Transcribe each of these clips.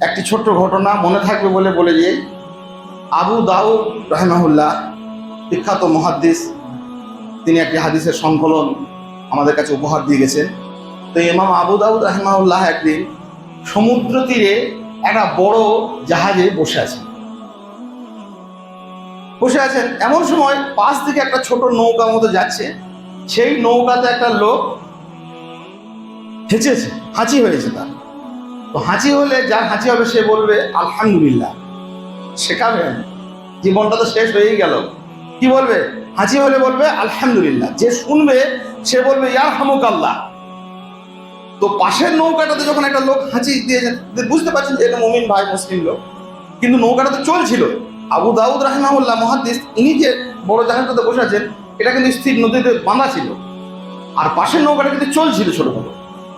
একটি ছোট্ট ঘটনা মনে থাকবে বলে বলে যে আবু দাউদ রহমাহুল্লাহ বিখ্যাত মহাদ্দিস, তিনি একটি হাদিসের সংকলন আমাদের কাছে উপহার দিয়ে গেছেন। তো ইমাম আবু দাউদ রহমাউল্লাহ একদিন সমুদ্র তীরে একটা বড় জাহাজে বসে আছেন। বসে আছেন, এমন সময় পাশ থেকে একটা ছোট নৌকা মতো যাচ্ছে। সেই নৌকাতে একটা লোক হেঁচেছে, হাঁচি হয়েছে তার। তো হাঁচি হলে যার হাঁচি হবে সে বলবে, আলহামদুলিল্লাহ। শেখাবেন জীবনটা তো শেষ হয়েই গেল। কি বলবে? হাঁচি হলে বলবে, আলহামদুলিল্লাহ। যে শুনবে, সে বলবে ইয়ার হামুক আল্লাহ তো পাশের নৌকাটাতে যখন একটা লোক হাঁচি দিয়ে বুঝতে পারছেন যে এটা মমিন ভাই, মুসলিম লোক। কিন্তু নৌকাটা তো চলছিল। আবু দাউদ রাহিমাহুল্লাহ, মহাদ্দিস, ইনি যে বড় জাহাজটাতে বসে আছেন, এটা কিন্তু স্থির নদীতে বাঁধা ছিল। আর পাশের নৌকাটা কিন্তু চলছিল ছোট ছোট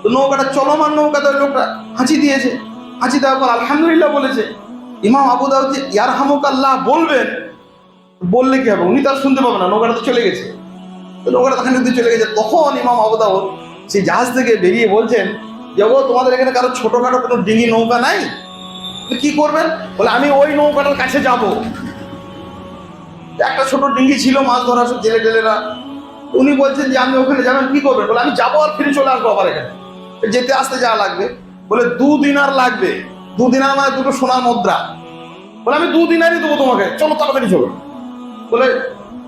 তো নৌকাটা চলমান নৌকাতে লোকটা হাঁচি দিয়েছে, হাঁচি দেওয়ার পর আলহামদুলিল্লাহ বলেছে। ইমাম আবু দাউদ ইয়ার হামুক আল্লাহ বলবেন, বললে কি হবে? উনি তার শুনতে পাবেন না, নৌকাটা তো চলে গেছে। নৌকাটা তখন যদি চলে গেছে, তখন ইমাম আবু দাউদ সেই জাহাজ থেকে বেরিয়ে বলছেন, যে ও তোমাদের এখানে কারও ছোটখাটো কোনো ডিঙি নৌকা নাই? কি করবেন? বলে, আমি ওই নৌকাটার কাছে যাব। একটা ছোট ডিঙ্গি ছিল, মাছ ধরা সব জেলে টেলেরা উনি বলছেন যে আমি ওখানে যাবেন, কি করবেন? বলে, আমি যাব আর ফিরে চলে আসব আবার এখানে। যেতে আসতে যা লাগবে। বলে দু দিনার লাগবে। দু দিনার মানে দুটো সোনার মুদ্রা। বলে, আমি দু দিনারই দেবো তোমাকে। চলো, তাড়াতাড়ি চলো। বলে,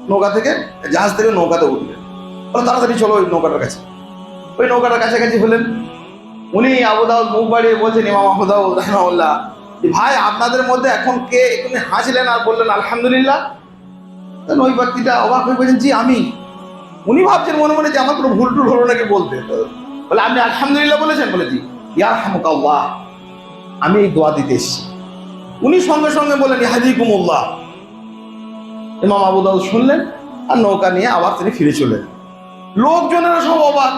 নৌকা থেকে জাহাজ থেকে নৌকাতে উঠবে বলে, তাড়াতাড়ি চলো ওই নৌকাটার কাছে। ওই নৌকাটার কাছাকাছি হলেন। উনি আবুদাউদ মুখ বাড়িয়ে বলছেন, ইমাম আবুদাউদ রহমাউল্লাহ ভাই, আপনাদের মধ্যে এখন কে এখানে হাসলেন আর বললেন, আলহামদুলিল্লাহ? তখন ওই ব্যক্তিটা অবাক হয়ে বলছেন, জি, আমি। উনি ভাবছেন মনে মনে যে, আমার কোনো ভুল টুল হলো নাকি বলতে? বলে আপনি আলহামদুলিল্লাহ বলেছেন, বলে জি ইয়ার হামুকাল্লাহ আমি এই দোয়া দিতে এসেছি। উনি সঙ্গে সঙ্গে বলেন হাজিকুমুল্লাহ ইমাম আবু দাউদ শুনলেন আর নৌকা নিয়ে আবার তিনি ফিরে চলেন। লোকজনেরা সব অবাক।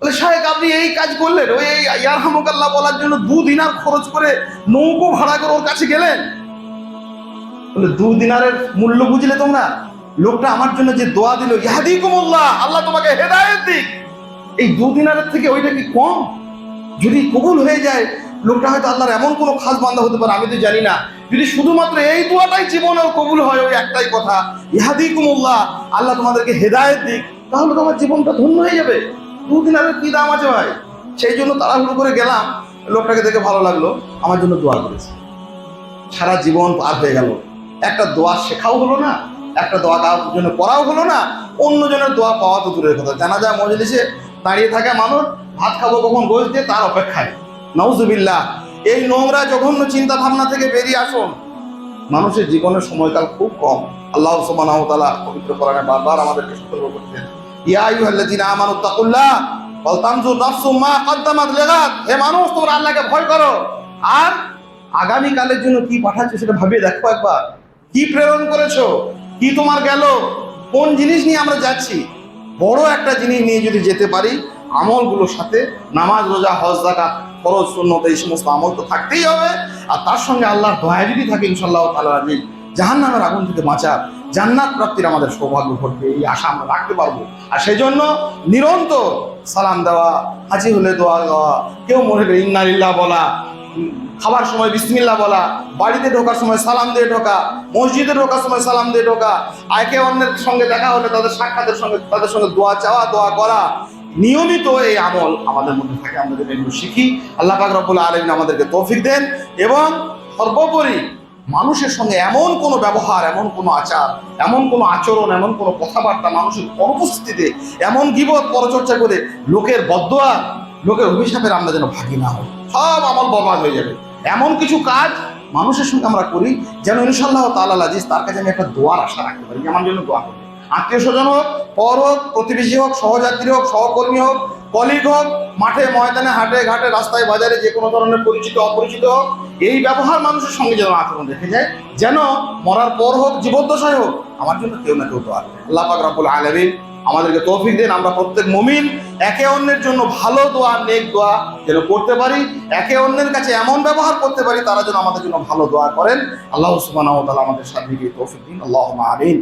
বলে সাহেব আপনি এই কাজ করলেন? ওই ইয়ার হামুকাল্লাহ বলার জন্য দু দিনার খরচ করে নৌকো ভাড়া করে ওর কাছে গেলেন? বলে দু দিনারের মূল্য বুঝলে তোমরা? লোকটা আমার জন্য যে দোয়া দিল ইহাদিকুমুল্লাহ আল্লাহ তোমাকে হেদায়েত দিক। এই দু দিনারের থেকে ওইটা কি কম? যদি কবুল হয়ে যায়, লোকটা হয়তো আল্লাহর এমন কোনো খাস বান্ধা হতে পারে, আমি তো জানি না। যদি শুধুমাত্র এই দোয়াটাই জীবনের কবুল হয়, ওই একটাই কথা, ইহাদিকুমুল্লাহ, আল্লাহ তোমাদেরকে হেদায়েত দিক, তাহলে তোমার জীবনটা ধন্য হয়ে যাবে। দুদিন আগে কি দাম আছে ভাই? সেই জন্য তাড়াহুড়ো করে গেলাম, লোকটাকে দেখে ভালো লাগল, আমার জন্য দোয়া করেছে। সারা জীবন পার হয়ে গেল। একটা দোয়া শেখাও হলো না, একটা দোয়া কারোর জন্য করাও হলো না, অন্যজনের দোয়া পাওয়া তো দূরের কথা। জানা যায় মজলিসে দাঁড়িয়ে থাকা মানুষ ভাত খাব কখন গোল দিয়ে তার অপেক্ষায়। নওজুবিল্লাহ এই নোংরা জঘন্য চিন্তা ভাবনা থেকে বেরিয়ে আসুন। মানুষের জীবনের সময়কাল খুব কম। আল্লাহ তাআলা পবিত্র কোরআনে বারবার আমাদেরকে সতর্ক হে মানুষ, তোমরা আল্লাহকে ভয় করো। আর জন্য কি পাঠাচ্ছো সেটা ভাবিয়ে দেখো একবার। কি প্রেরণ করেছ? কি তোমার গেল? কোন জিনিস নিয়ে আমরা যাচ্ছি? বড় একটা জিনিস নিয়ে যদি যেতে পারি, আমলগুলোর সাথে নামাজ, রোজা, হজ জাকাত ফরজ, সুন্নত, এই সমস্ত আমল তো থাকতেই হবে। আর তার সঙ্গে আল্লাহর দয়া যদি থাকে ইনশাল্লাহ তাআলা আমিন জাহান নামের আগুন থেকে বাঁচার, জান্নাত প্রাপ্তির আমাদের সৌভাগ্য ঘটবে, এই আশা আমরা রাখতে পারব। আর সেই জন্য নিরন্তর সালাম দেওয়া, হাজি হলে দোয়া দেওয়া, কেউ মনে হলে ইন্নালিল্লাহ বলা খাবার সময় বিসমিল্লাহ বলা, বাড়িতে ঢোকার সময় সালাম দিয়ে ঢোকা, মসজিদে ঢোকার সময় সালাম দিয়ে ঢোকা, একে অন্যের সঙ্গে দেখা হলে তাদের সাক্ষাতের সঙ্গে, তাদের সঙ্গে দোয়া চাওয়া, দোয়া করা। নিয়মিত এই আমল আমাদের মধ্যে থাকে যেন এগুলো শিখি, আল্লাহ পাক রব্বুল আলমিন আমাদেরকে তৌফিক দেন এবং সর্বোপরি মানুষের সঙ্গে এমন কোনো ব্যবহার, এমন কোনো আচার, এমন কোনো আচরণ, এমন কোনো কথাবার্তা মানুষের অনুপস্থিতিতে, এমন গিবত পরচর্চা করে লোকের বদোয়া লোকের অভিশাপের আমরা যেন ভাগি না হই সব আমল বরবাদ হয়ে যাবে। এমন কিছু কাজ মানুষের সঙ্গে আমরা করি যেন ইনশাল্লাহ তাআলা আজিজ, তার কাছে আমি একটা দোয়ার আশা রাখতে পারি। আমার জন্য দোয়া করবে আত্মীয় স্বজন হোক, পর হোক, প্রতিবেশী হোক, সহযাত্রী হোক, সহকর্মী হোক কলিগ হোক, মাঠে, ময়দানে, হাটে, ঘাটে, রাস্তায়, বাজারে, যে কোনো ধরনের পরিচিত, অপরিচিত হোক, এই ব্যবহার মানুষের সঙ্গে যেন আচরণ রেখে যায়, যেন মরার পর হোক, জীবদ্দশায় হোক, আমার জন্য কেউ না কেউ তো আর আল্লাহ পাক রাব্বুল আলামিন আমাদেরকে তৌফিক দেন, আমরা প্রত্যেক মুমিন একে অন্যের জন্য ভালো দোয়া, নেক দোয়া যেন করতে পারি, একে অন্যের কাছে এমন ব্যবহার করতে পারি তারা যেন আমাদের জন্য ভালো দোয়া করেন। আল্লাহ উসমান আমাদের সাথে তৌফিক দিন। আল্লাহ আমিন।